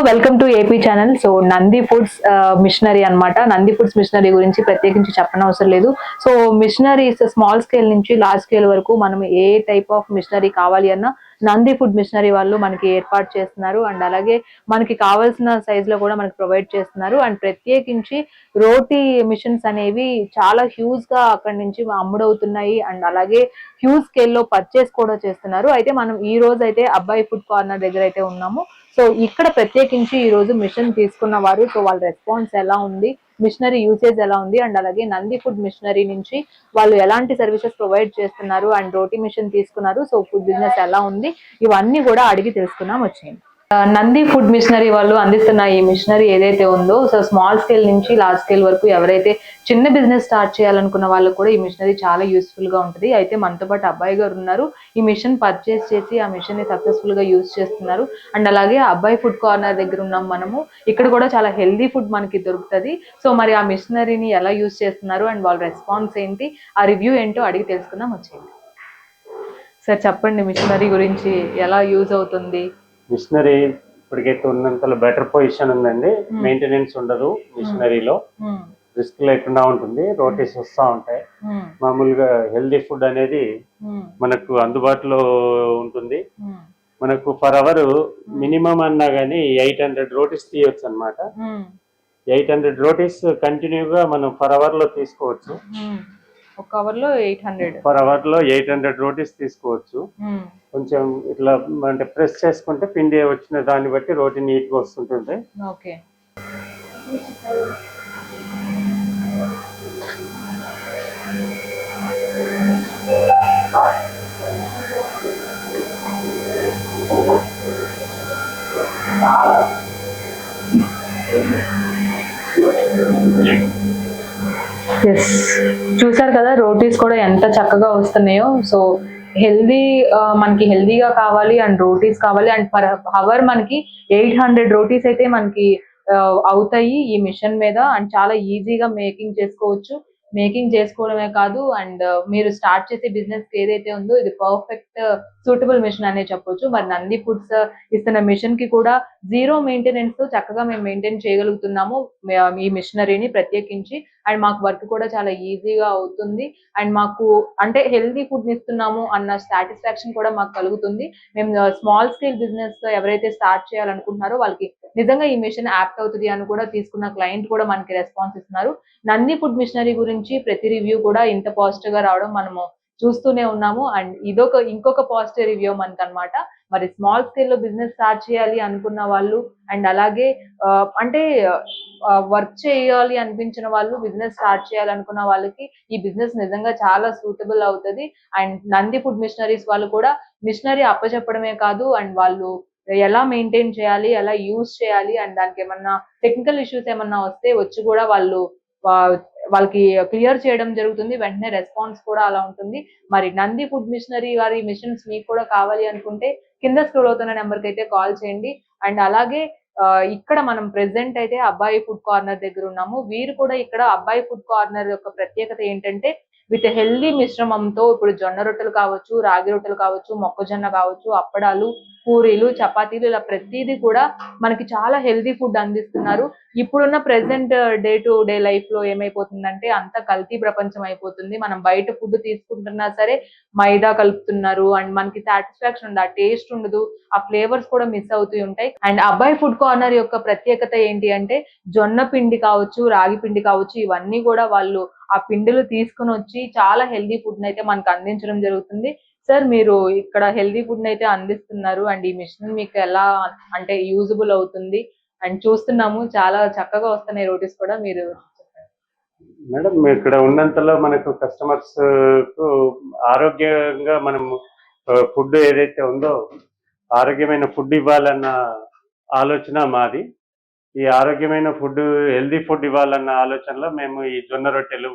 Hello welcome to AP channel so Nandi foods machinery అన్నమాట. Nandi foods machinery గురించి ప్రత్యేకించి చెప్పనవసరం లేదు. సో మిషనరీస్ స్మాల్ స్కేల్ నుంచి లార్జ్ స్కేల్ వరకు మనం ఏ టైప్ ఆఫ్ మిషనరీ కావాలి అన్నా నంది ఫుడ్ మిషనరీ వాళ్ళు మనకి ఏర్పాటు చేస్తున్నారు. అండ్ అలాగే మనకి కావాల్సిన సైజ్లో కూడా మనకి ప్రొవైడ్ చేస్తున్నారు. అండ్ ప్రత్యేకించి రోటీ మిషన్స్ అనేవి చాలా హ్యూజ్గా అక్కడి నుంచి అమ్ముడవుతున్నాయి. అండ్ అలాగే హ్యూజ్ స్కేల్లో పర్చేస్ కూడా చేస్తున్నారు. అయితే మనం ఈ రోజు అయితే అబ్బాయి ఫుడ్ కార్నర్ దగ్గర అయితే ఉన్నాము. సో ఇక్కడ ప్రత్యేకించి ఈ రోజు మిషన్ తీసుకున్న వారు సో వాళ్ళ రెస్పాన్స్ ఎలా ఉంది మిషనరీ యూసేజ్ ఎలా ఉంది అండ్ అలాగే నంది ఫుడ్ మిషనరీ నుంచి వాళ్ళు ఎలాంటి సర్వీసెస్ ప్రొవైడ్ చేస్తున్నారు అండ్ రోటీ మిషన్ తీసుకున్నారు సో ఫుడ్ బిజినెస్ ఎలా ఉంది ఇవన్నీ కూడా అడిగి తెలుసుకున్నాం వచ్చింది నంది ఫుడ్ మిషనరీ వాళ్ళు అందిస్తున్న ఈ మిషనరీ ఏదైతే ఉందో సో స్మాల్ స్కేల్ నుంచి లార్జ్ స్కేల్ వరకు ఎవరైతే చిన్న బిజినెస్ స్టార్ట్ చేయాలనుకున్న వాళ్ళకు కూడా ఈ మిషనరీ చాలా యూస్ఫుల్గా ఉంటుంది. అయితే మనతో పాటు అబ్బాయి గారు ఉన్నారు. ఈ మిషన్ పర్చేస్ చేసి ఆ మిషన్ని సక్సెస్ఫుల్గా యూస్ చేస్తున్నారు. అండ్ అలాగే అబ్బాయి ఫుడ్ కార్నర్ దగ్గర ఉన్నాం మనము. ఇక్కడ కూడా చాలా హెల్దీ ఫుడ్ మనకి దొరుకుతుంది. సో మరి ఆ మిషనరీని ఎలా యూస్ చేస్తున్నారు అండ్ వాళ్ళ రెస్పాన్స్ ఏంటి ఆ రివ్యూ ఏంటో అడిగి తెలుసుకుందాం. వచ్చేది సార్ చెప్పండి మిషనరీ గురించి ఎలా యూజ్ అవుతుంది? మిషనరీ ఇప్పటికైతే ఉన్నంతలో బెటర్ పొజిషన్ ఉందండి మెయింటెనెన్స్ ఉండదు మిషనరీలో మ్మ్. రిస్క్ లేకుండా ఉంటుంది రోటీస్ వస్తూ ఉంటాయి మ్మ్. మామూలుగా హెల్దీ ఫుడ్ అనేది. మనకు అందుబాటులో ఉంటుంది. మనకు ఫర్ అవర్ మినిమం అన్నా కానీ ఎయిట్ హండ్రెడ్ రోటీస్ తీయొచ్చు అనమాట. ఎయిట్ హండ్రెడ్ రోటీస్ కంటిన్యూగా మనం ఫర్ అవర్లో తీసుకోవచ్చు. ఒక కవర్లో ఎయిట్ హండ్రెడ్. ఫర్ అవర్లో ఎయిట్ హండ్రెడ్ రోటీస్ తీసుకోవచ్చు. కొంచెం ఇట్లా అంటే ప్రెస్ చేసుకుంటే పిండి వచ్చిన దాన్ని బట్టి రోటీ నీట్గా వస్తుంటుంది. ఓకే. చూసారు కదా రోటీస్ కూడా ఎంత చక్కగా వస్తున్నాయో. సో హెల్దీ మనకి హెల్దీగా కావాలి అండ్ రోటీస్ కావాలి. అండ్ పర్ అవర్ మనకి ఎయిట్ హండ్రెడ్ రోటీస్ అయితే మనకి అవుతాయి ఈ మిషన్ మీద. అండ్ చాలా ఈజీగా మేకింగ్ చేసుకోవచ్చు. మేకింగ్ చేసుకోవడమే కాదు అండ్ మీరు స్టార్ట్ చేసే బిజినెస్ ఏదైతే ఉందో ఇది పర్ఫెక్ట్ సూటబుల్ మిషన్ అనే చెప్పొచ్చు. మరి నంది ఫుడ్స్ ఇస్తున్న మిషన్కి కూడా జీరో మెయింటెనెన్స్తో చక్కగా మేము మెయింటైన్ చేయగలుగుతున్నాము. ఈ మిషనరీని ప్రత్యేకించి. అండ్ మాకు వర్క్ కూడా చాలా ఈజీగా అవుతుంది. అండ్ మాకు అంటే హెల్దీ ఫుడ్ ఇస్తున్నాము అన్న సాటిస్ఫాక్షన్ కూడా మాకు కలుగుతుంది. మేము స్మాల్ స్కేల్ బిజినెస్ ఎవరైతే స్టార్ట్ చేయాలనుకుంటున్నారో వాళ్ళకి నిజంగా ఈ మిషన్ యాప్ట్ అవుతుంది అని కూడా తీసుకున్న క్లయింట్ కూడా మనకి రెస్పాన్స్ ఇస్తున్నారు. నంది ఫుడ్ మిషనరీ గురించి ప్రతి రివ్యూ కూడా ఇంత పాజిటివ్గా రావడం మనము చూస్తూనే ఉన్నాము. అండ్ ఇదొక ఇంకొక పాజిటివ్ రివ్యూ మనకి అన్నమాట మరి స్మాల్ స్కేల్లో బిజినెస్ స్టార్ట్ చేయాలి అనుకున్న వాళ్ళు అండ్ అలాగే అంటే వర్క్ చేయాలి అనిపించిన వాళ్ళు బిజినెస్ స్టార్ట్ చేయాలనుకున్న వాళ్ళకి ఈ బిజినెస్ నిజంగా చాలా సూటబుల్ అవుతుంది. అండ్ నంది ఫుడ్ మిషనరీస్ వాళ్ళు కూడా మిషనరీ అప్పచెప్పడమే కాదు అండ్ వాళ్ళు ఎలా మెయింటైన్ చేయాలి ఎలా యూజ్ చేయాలి అండ్ దానికి ఏమన్నా టెక్నికల్ ఇష్యూస్ ఏమన్నా వస్తే వచ్చి కూడా వాళ్ళు వాళ్ళకి క్లియర్ చేయడం జరుగుతుంది వెంటనే రెస్పాన్స్ కూడా అలా ఉంటుంది. మరి నంది ఫుడ్ మిషనరీ వారి మిషన్స్ మీకు కూడా కావాలి అనుకుంటే కింద స్క్రోల్ అవుతున్న నెంబర్కి అయితే కాల్ చేయండి. అండ్ అలాగే ఇక్కడ మనం ప్రెసెంట్ అయితే అబ్బాయి ఫుడ్ కార్నర్ దగ్గర ఉన్నాము. వీరు కూడా ఇక్కడ అబ్బాయి ఫుడ్ కార్నర్ యొక్క ప్రత్యేకత ఏంటంటే విత్ హెల్దీ మిశ్రమంతో ఇప్పుడు జొన్న రొట్టెలు కావచ్చు రాగి రొట్టెలు కావచ్చు మొక్కజొన్న కావచ్చు అప్పడాలు పూరీలు చపాతీలు ఇలా ప్రతిదీ కూడా మనకి చాలా హెల్దీ ఫుడ్ అందిస్తున్నారు. ఇప్పుడున్న present uh, day to day లైఫ్లో ఏమైపోతుందంటే అంత కల్తీ ప్రపంచం అయిపోతుంది. మనం బయట ఫుడ్ తీసుకుంటున్నా సరే మైదా కలుపుతున్నారు అండ్ మనకి సాటిస్ఫాక్షన్ ఉండదు ఆ టేస్ట్ ఉండదు ఆ ఫ్లేవర్స్ కూడా మిస్ అవుతూ ఉంటాయి. అండ్ అబ్బాయి ఫుడ్ కార్నర్ యొక్క ప్రత్యేకత ఏంటి అంటే జొన్న పిండి కావచ్చు రాగి పిండి కావచ్చు ఇవన్నీ కూడా వాళ్ళు ఆ పిండిలు తీసుకుని వచ్చి చాలా హెల్దీ ఫుడ్ అయితే మనకు అందించడం జరుగుతుంది. సార్ మీరు ఇక్కడ హెల్దీ ఫుడ్ అయితే అందిస్తున్నారు అండ్ ఈ మిషన్ మీకు ఎలా అంటే యూజబుల్ అవుతుంది? అండ్ చూస్తున్నాము చాలా చక్కగా వస్తున్నాయి రోటీస్ కూడా మీరు మేడం ఇక్కడ ఉన్నంతలో మనకు కస్టమర్స్కు ఆరోగ్యంగా మనం ఫుడ్ ఏదైతే ఉందో ఆరోగ్యమైన ఫుడ్ ఇవ్వాలన్న ఆలోచన మాది. ఈ ఆరోగ్యమైన ఫుడ్ హెల్దీ ఫుడ్ ఇవ్వాలన్న ఆలోచనలో మేము ఈ జొన్న రొట్టెలు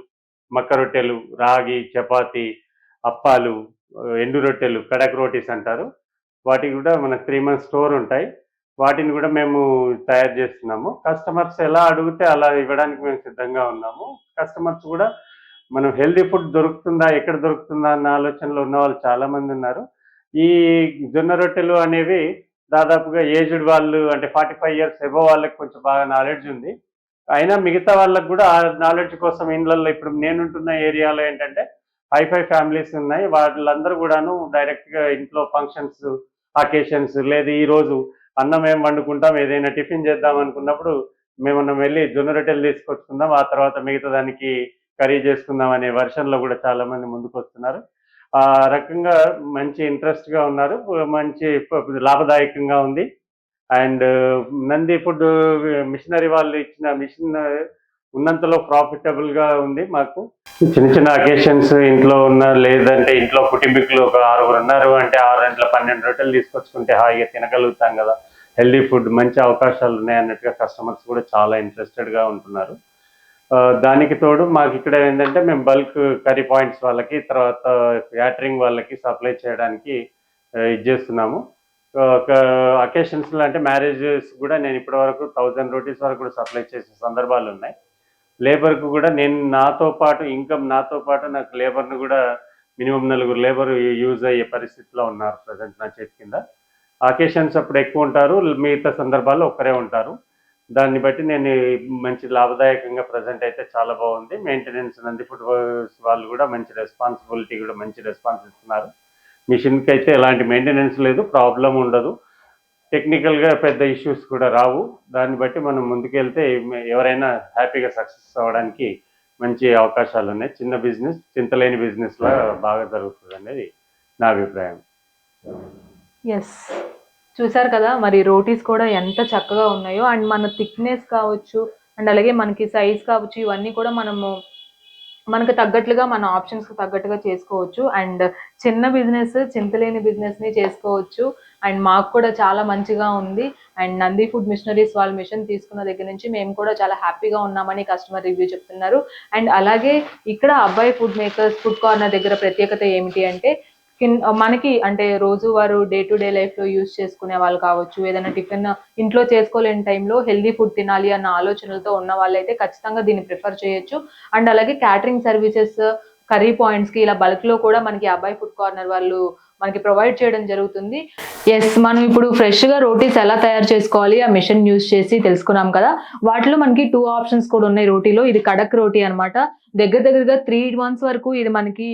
మక్క రొట్టెలు రాగి చపాతి అప్పాలు ఎండు రొట్టెలు కడక్ రోటీస్ అంటారు. వాటికి కూడా మన త్రీ మంత్స్ స్టోర్ ఉంటాయి. వాటిని కూడా మేము తయారు చేస్తున్నాము. కస్టమర్స్ ఎలా అడిగితే అలా ఇవ్వడానికి మేము సిద్ధంగా ఉన్నాము. కస్టమర్స్ కూడా మనం హెల్దీ ఫుడ్ దొరుకుతుందా ఎక్కడ దొరుకుతుందా అన్న ఆలోచనలో ఉన్న వాళ్ళు చాలా మంది ఉన్నారు. ఈ జొన్న రొట్టెలు అనేవి దాదాపుగా ఏజ్డ్ వాళ్ళు అంటే ఫార్టీ ఫైవ్ ఇయర్స్ ఎబో వాళ్ళకి కొంచెం బాగా నాలెడ్జ్ ఉంది. అయినా మిగతా వాళ్ళకి కూడా ఆ నాలెడ్జ్ కోసం ఇండ్లలో ఇప్పుడు నేనుంటున్న ఏరియాలో ఏంటంటే హై ఫై ఫ్యామిలీస్ ఉన్నాయి. వాళ్ళందరూ కూడాను డైరెక్ట్గా ఇంట్లో ఫంక్షన్స్ అకేషన్స్ లేదు ఈ రోజు అన్నం ఏం వండుకుంటాం ఏదైనా టిఫిన్ చేద్దాం అనుకున్నప్పుడు మేమన్నా వెళ్ళి జొన్న రొట్టెలు తీసుకొచ్చుకుందాం ఆ తర్వాత మిగతా దానికి కర్రీ చేసుకుందాం అనే వర్షన్లో కూడా చాలా మంది ముందుకు వస్తున్నారు ఆ రకంగా మంచి ఇంట్రెస్ట్గా ఉన్నారు. మంచి లాభదాయకంగా ఉంది. అండ్ నంది ఫుడ్ మిషనరీ వాళ్ళు ఇచ్చిన మిషన్ ఉన్నంతలో ప్రాఫిటబుల్గా ఉంది మాకు. చిన్న చిన్న అకేషన్స్ ఇంట్లో ఉన్న లేదంటే ఇంట్లో కుటుంబీకులు ఒక ఆరుగురు ఉన్నారు అంటే ఆరు గంటల పన్నెండు రొట్టెలు తీసుకొచ్చుకుంటే హాయిగా తినగలుగుతాం కదా. హెల్దీ ఫుడ్ మంచి అవకాశాలు ఉన్నాయి అన్నట్టుగా కస్టమర్స్ కూడా చాలా ఇంట్రెస్టెడ్గా ఉంటున్నారు. దానికి తోడు మాకు ఇక్కడ ఏంటంటే మేము బల్క్ కర్రీ పాయింట్స్ వాళ్ళకి తర్వాత క్యాటరింగ్ వాళ్ళకి సప్లై చేయడానికి ఇది చేస్తున్నాము. ఒక అకేషన్స్లో అంటే మ్యారేజెస్ కూడా నేను ఇప్పటి వరకు థౌజండ్ రూపీస్ వరకు కూడా సప్లై చేసే సందర్భాలు ఉన్నాయి. లేబర్కు కూడా నేను నాతో పాటు ఇన్కమ్ నాతో పాటు నాకు లేబర్ను కూడా మినిమం నలుగురు లేబర్ యూజ్ అయ్యే పరిస్థితిలో ఉన్నారు ప్రజెంట్ నా చేతి కింద. అకేషన్స్ అప్పుడు ఎక్కువ ఉంటారు మిగతా సందర్భాల్లో ఒక్కరే ఉంటారు. దాన్ని బట్టి నేను మంచి లాభదాయకంగా ప్రజెంట్ అయితే చాలా బాగుంది. మెయింటెనెన్స్ నంది ఫుడ్ వాళ్ళు కూడా మంచి రెస్పాన్సిబిలిటీ కూడా మంచి రెస్పాన్స్ ఇస్తున్నారు. మిషన్కి అయితే ఎలాంటి మెయింటెనెన్స్ లేదు ప్రాబ్లం ఉండదు. టెక్నికల్గా పెద్ద ఇష్యూస్ కూడా రావు. దాన్ని బట్టి మనం ముందుకెళ్తే ఎవరైనా హ్యాపీగా సక్సెస్ అవ్వడానికి మంచి అవకాశాలు ఉన్నాయి. చిన్న బిజినెస్ చింతలేని బిజినెస్లా బాగా జరుగుతుంది అనేది నా అభిప్రాయం. ఎస్ చూసారు కదా మరి రోటీస్ కూడా ఎంత చక్కగా ఉన్నాయో. అండ్ మన థిక్నెస్ కావచ్చు అండ్ అలాగే మనకి సైజ్ కావచ్చు ఇవన్నీ కూడా మనము మనకు తగ్గట్లుగా మన ఆప్షన్స్కి తగ్గట్టుగా చేసుకోవచ్చు. అండ్ చిన్న బిజినెస్ చింతలేని బిజినెస్ని చేసుకోవచ్చు. అండ్ మాకు కూడా చాలా మంచిగా ఉంది. అండ్ నంది ఫుడ్ మిషనరీస్ వాళ్ళ మిషన్ తీసుకున్న దగ్గర నుంచి మేము కూడా చాలా హ్యాపీగా ఉన్నామని కస్టమర్ రివ్యూ చెప్తున్నారు. అండ్ అలాగే ఇక్కడ అబ్బాయి ఫుడ్ మేకర్స్ ఫుడ్ కార్నర్ దగ్గర ప్రత్యేకత ఏమిటి అంటే మనకి అంటే రోజు వారు డే టు డే లైఫ్లో యూజ్ చేసుకునే వాళ్ళు కావచ్చు ఏదైనా టిఫిన్ ఇంట్లో చేసుకోలేని టైంలో హెల్దీ ఫుడ్ తినాలి అన్న ఆలోచనలతో ఉన్న వాళ్ళైతే ఖచ్చితంగా దీన్ని ప్రిఫర్ చేయొచ్చు. అండ్ అలాగే క్యాటరింగ్ సర్వీసెస్ కర్రీ పాయింట్స్కి ఇలా బల్క్లో కూడా మనకి అబ్బాయి ఫుడ్ కార్నర్ వాళ్ళు మనకి ప్రొవైడ్ చేయడం జరుగుతుంది. ఎస్ మనం ఇప్పుడు ఫ్రెష్గా రోటీస్ ఎలా తయారు చేసుకోవాలి ఆ మిషన్ యూస్ చేసి తెలుసుకున్నాం కదా. వాటిలో మనకి టూ ఆప్షన్స్ కూడా ఉన్నాయి రోటీలో. ఇది కడక్ రోటీ అన్నమాట. దగ్గర దగ్గరగా త్రీ మంత్స్ వరకు ఇది మనకి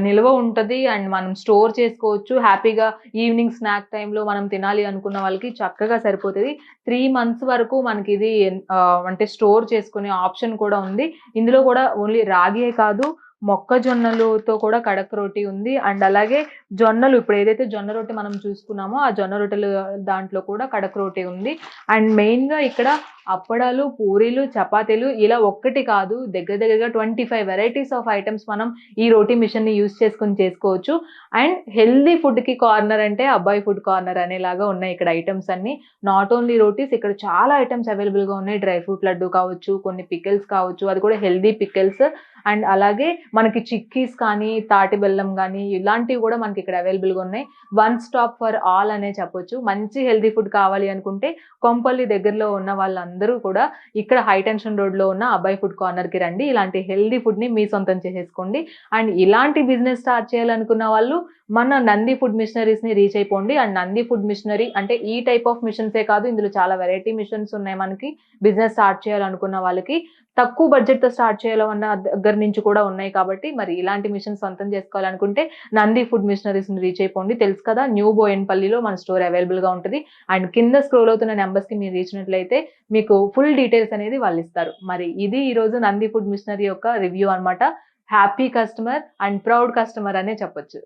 నిల్వ ఉంటది అండ్ మనం స్టోర్ చేసుకోవచ్చు. హ్యాపీగా ఈవినింగ్ స్నాక్ టైంలో మనం తినాలి అనుకున్న వాళ్ళకి చక్కగా సరిపోతుంది. త్రీ మంత్స్ వరకు మనకి ఇది ఆ, అంటే స్టోర్ చేసుకునే ఆప్షన్ కూడా ఉంది. ఇందులో కూడా ఓన్లీ రాగియే కాదు మొక్కజొన్నలతో కూడా కడక్ రోటీ ఉంది. అండ్ అలాగే జొన్నలు ఇప్పుడు ఏదైతే జొన్న రొట్టె మనం చూసుకున్నామో ఆ జొన్న రొట్టెలు దాంట్లో కూడా కడక్ రోటీ ఉంది. అండ్ మెయిన్గా ఇక్కడ అప్పడాలు పూరీలు చపాతీలు ఇలా ఒక్కటి కాదు దగ్గర దగ్గరగా twenty five varieties of items మనం ఈ రోటీ మిషన్ని యూస్ చేసుకొని చేసుకోవచ్చు. అండ్ హెల్దీ ఫుడ్కి కార్నర్ అంటే అబ్బాయి ఫుడ్ కార్నర్ అనేలాగా ఉన్నాయి ఇక్కడ ఐటమ్స్ అన్ని. నాట్ ఓన్లీ రోటీస్ ఇక్కడ చాలా ఐటమ్స్ అవైలబుల్గా ఉన్నాయి. డ్రై ఫ్రూట్ లడ్డు కావచ్చు కొన్ని పికిల్స్ కావచ్చు అది కూడా హెల్దీ పికిల్స్ అండ్ అలాగే మనకి చిక్కీస్ కానీ తాటి బెల్లం కానీ ఇలాంటివి కూడా మనకి ఇక్కడ అవైలబుల్గా ఉన్నాయి. వన్ స్టాప్ ఫర్ ఆల్ అనే చెప్పొచ్చు. మంచి హెల్దీ ఫుడ్ కావాలి అనుకుంటే కొంపల్లి దగ్గరలో ఉన్న వాళ్ళందరూ కూడా ఇక్కడ హై టెన్షన్ ఉన్న అబ్బాయి ఫుడ్ కార్నర్కి రండి. ఇలాంటి హెల్దీ ఫుడ్ని మీ సొంతం చేసేసుకోండి. అండ్ ఇలాంటి బిజినెస్ స్టార్ట్ చేయాలనుకున్న వాళ్ళు మన నంది ఫుడ్ మిషనరీస్ని రీచ్ అయిపోండి. అండ్ నంది ఫుడ్ మిషనరీ అంటే ఈ టైప్ ఆఫ్ మిషన్సే కాదు. ఇందులో చాలా వెరైటీ మిషన్స్ ఉన్నాయి మనకి బిజినెస్ స్టార్ట్ చేయాలనుకున్న వాళ్ళకి. తక్కువ బడ్జెట్తో స్టార్ట్ చేయాలన్న దగ్గర నుంచి కూడా ఉన్నాయి కాబట్టి మరి ఇలాంటి మిషన్ సొంతం చేసుకోవాలనుకుంటే నంది ఫుడ్ మిషనరీస్ని రీచ్ అయిపోండి. తెలుసు కదా న్యూ బోయన్పల్లిలో మన స్టోర్ అవైలబుల్గా ఉంటుంది. అండ్ కింద స్క్రోల్ అవుతున్న నెంబర్స్కి మీరు రీచినట్లయితే మీకు ఫుల్ డీటెయిల్స్ అనేది వాళ్ళు ఇస్తారు. మరి ఇది ఈ రోజు నంది ఫుడ్ మిషనరీ యొక్క రివ్యూ అన్నమాట. Happy customer and proud customer అనే చెప్పొచ్చు.